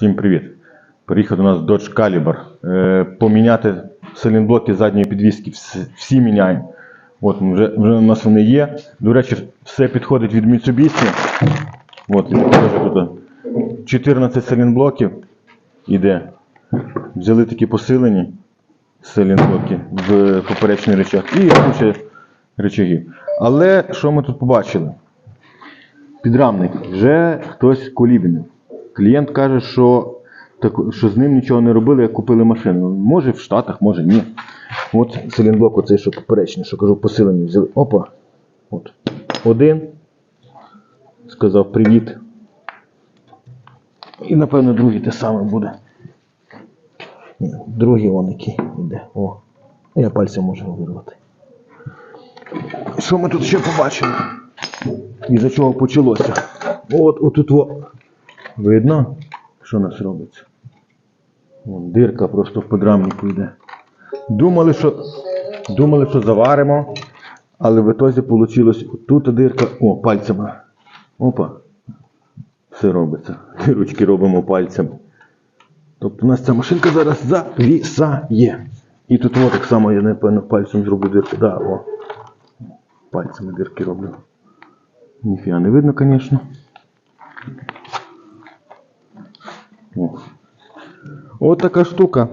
Всім привіт. Приїхав до нас Dodge Caliber. Е, поміняти силінблоки задньої підвіски. Всі, міняємо. От, вже, вже у нас вони є. До речі, все підходить від Mitsubishi. От, тут. 14 силінблоків іде. Взяли такі посилені силінблоки в поперечний речах і куча речагів. Але що ми тут побачили? Підрамник вже хтось колібінив. Клієнт каже, що, так, що з ним нічого не робили, як купили машину. Може в Штатах, може ні. От силінблок, оцей, що поперечний, що кажу, посилений взяли. Опа. От. Один. Сказав привіт. І напевно другий те саме буде. Ні, Другий вон який йде. О. Я пальцем можу вирвати. Що ми тут ще побачили? І за чого почалося? От, отут во. Видно, що у нас робиться? Вон, дирка просто в подрамнику йде. Думали, що, думали, що заваримо, але в ітозі вийшло тут дирка. О, пальцями. Опа. Все робиться. Ручки робимо пальцями. Тобто у нас ця машинка зараз завісає. І тут о, так само я напевно пальцем зроблю дирку. Да, о. Пальцями дирки роблю. Ніфіга не видно, звісно. О. От така штука.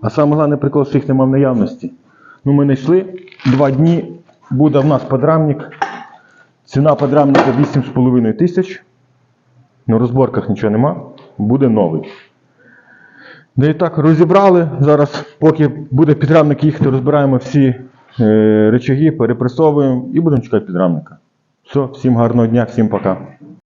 А саме головне прикол, що їх нема в наявності. Ну, ми знайшли два дні. Буде в нас подрамник. Ціна подрамника 8,5 тисяч. На розборках нічого нема. Буде новий. Да і так розібрали. Зараз, поки буде підрамник їхати, розбираємо всі е, речаги, перепресовуємо і будемо чекати підрамника. Все, всім гарного дня, всім пока.